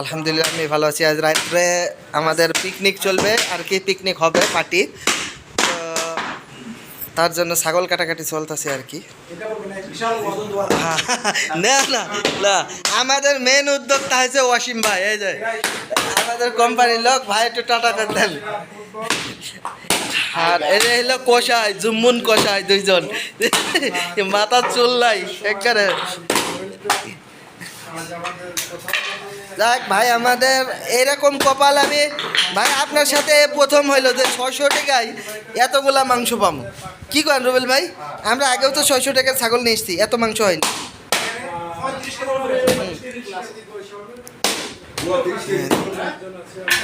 আলহামদুলিল্লাহ, আমি ভালো আছি। আজ রাত্রে আমাদের পিকনিক চলবে, আর কি পিকনিক হবে পার্টি তো তার জন্য ছাগল কাটাকাটি চলতেছে আর কি। না না না। আমাদের মেন উদ্যোক্তা হয়েছে ওয়াসিম ভাই, এই যে। আমাদের কোম্পানির লোক, ভাই, একটু টাটা করে দেন। আর এই যে হলো কষাই জুম্মুন কষাই দুইজন। মাথার চুল নাই, একেবারে। যাক ভাই আমাদের এরকম কপাল আমি ভাই আপনার সাথে প্রথম হইল যে ছয়শো টাকায় এতগুলা মাংস পাবো কি করেন রুবেল ভাই? আমরা আগেও তো ছয়শো টাকার ছাগল নিয়ে এসছি এত মাংস হয়নি।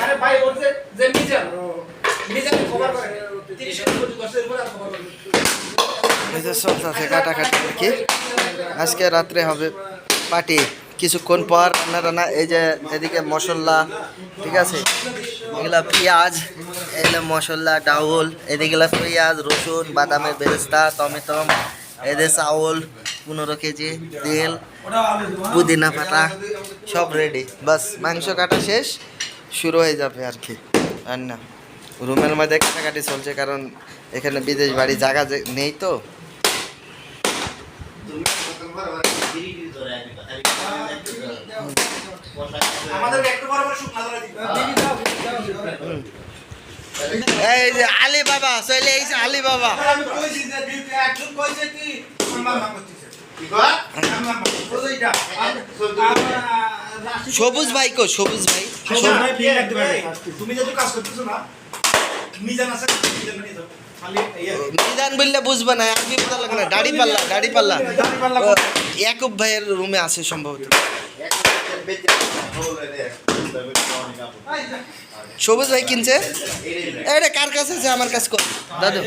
আরে ভাই ওর যে যে মিজান মিজান খবর করে। 30 এর উপর 10 এর উপর আর খবর করে এই যে চলতেছে কাটাকাটি আর কি আজকে রাত্রে হবে পার্টি কিছুক্ষণ পর রান্না রান্না এই যে এদিকে মশলা, ঠিক আছে? এগুলা পেঁয়াজ, এগুলো মশলা, ডাউল, এদিকে পেঁয়াজ, রসুন, বাদামের বেরেস্তা, টমেটো, এদের চাউল, পনেরো কেজি, তেল, পুদিনা পাতা, সব রেডি বাস, মাংস কাটা শেষ, শুরু হয়ে যাবে আর কি রান্না। রুমের মধ্যে কাটাকাটি চলছে, কারণ এখানে বিদেশ বাড়ি জায়গা নেই তো আমাদের একটু বড় বড় শুকনা ধরে দিবে এই যে আলী বাবা চলে এই আলী বাবা আমি কইছি যে ডিউটি একজন কইছে কি সম্মান না করতেছে কি কয়? সম্মান না বুঝইটা সবুজ ভাই কো সবুজ ভাই। তুমি যদি কাজ করতেছো না মিজান আছে মিজান নিয়ে যাও। খালি বললে বুঝবে না আরবি বোঝা লাগে না। দাড়ি পাল্লা দাড়ি পাল্লা। দাড়ি পাল্লা ও, ইয়াকুব ভাইয়ের রুমে আছে সম্ভবত। সবুজ ভাই কিনছে? এটা কার কাছে আছে? আমার কাছে কর। দাদু। যে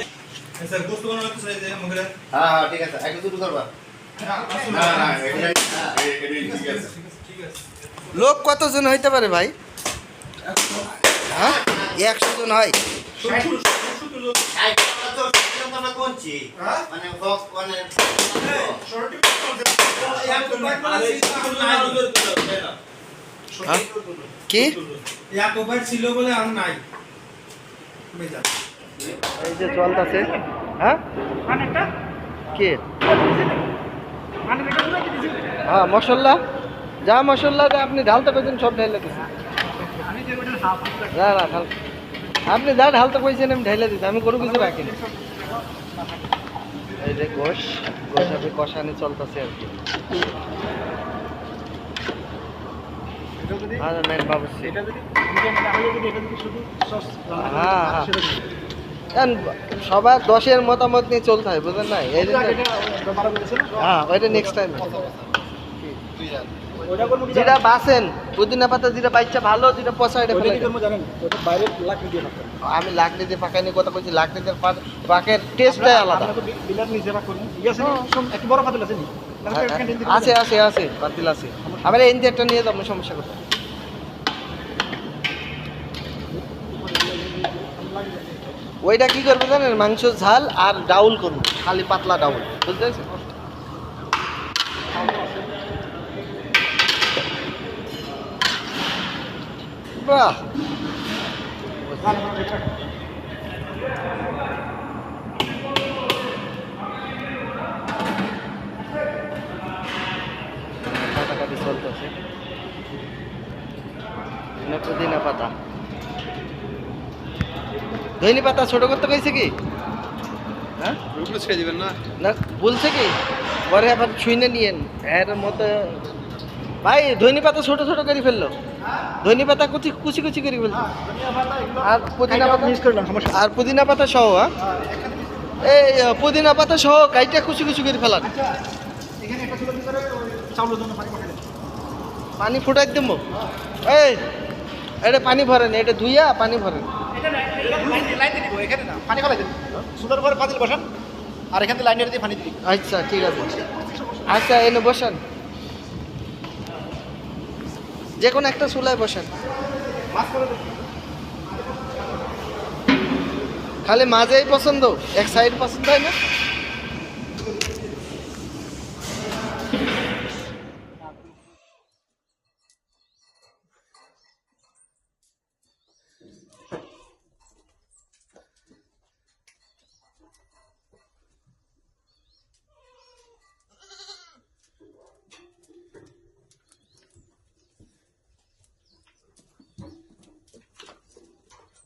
লোক কতজন হইতে পারে ভাই? হ্যাঁ? একশো জন হ্যাঁ? কি? ইয়াকুবার ছিল বলে আর নাই। এই যে চলতেছে। হ্যাঁ? কে? হ্যাঁ মশলা যা মশলা আপনি ঢালতে কইছেন সব ঢাইলে দিছি। না না ঢাল। আপনি যা ঢালতে কইছেন আমি ঢাইলে দিছি। আমি কোনো কিছু রাখিনি। এই যে গোশ গোশ আপনি কষানি চলতেছে আর কি। হ্যাঁ মেন বাবুসি হ্যাঁ হ্যাঁ সবার দশের মতামত নিয়ে চলতে হয় বুঝলেন না? এই হ্যাঁ ওইটা নেক্সট টাইম যেটা বাসেন পুদিনা পাতা যেটা বাইচ্ছা ভালো যেটা পচা এটা। আমি লাকড়ি দিয়ে পাকাইনি কথা বলছি লাকড়ি দিয়ে পাকের টেস্টটাই আলাদা। আছে আছে আছে পাতিল আছে। এই ইঞ্জিনটা নিয়ে যাব, সমস্যা করতে ওইটা কি করবে জানেন? মাংস ঝাল আর ডাউল করব, খালি পাতলা ডাউল, বুঝতে পেরেছেন? বাহ কাটাকাটি চলতেছে এখানে পুদিনা পাতা ধইনি পাতা ছোট করতে কইছে কি? হ্যাঁ? না। না বলছে কি? পরে আবার ছুঁয়ে নিয়েন। এর মতো ভাই ধইনি পাতা ছোট ছোট করে ফেলল। ধইনি পাতা কুচি কুচি কুচি করে ফেলল। আর পুদিনা পাতা মিস করলাম আর পুদিনা পাতা সহ হ্যাঁ? এই পুদিনা পাতা সহ কাইটা কুচি কুচি করে ফেলান। পানি ফুটাই দেবো এই এটা পানি ভরেন এটা ধুইয়া পানি ভরেন। পানি খালাই দিন। সুন্দর করে পাতিল বসান আর এখান থেকে লাইনের দিয়ে পানি দিন আচ্ছা ঠিক আছে। আচ্ছা এনে বসান। যে কোনো একটা চুলায় বসান। খালি মাঝেই পছন্দ এক সাইড পছন্দ হয় না?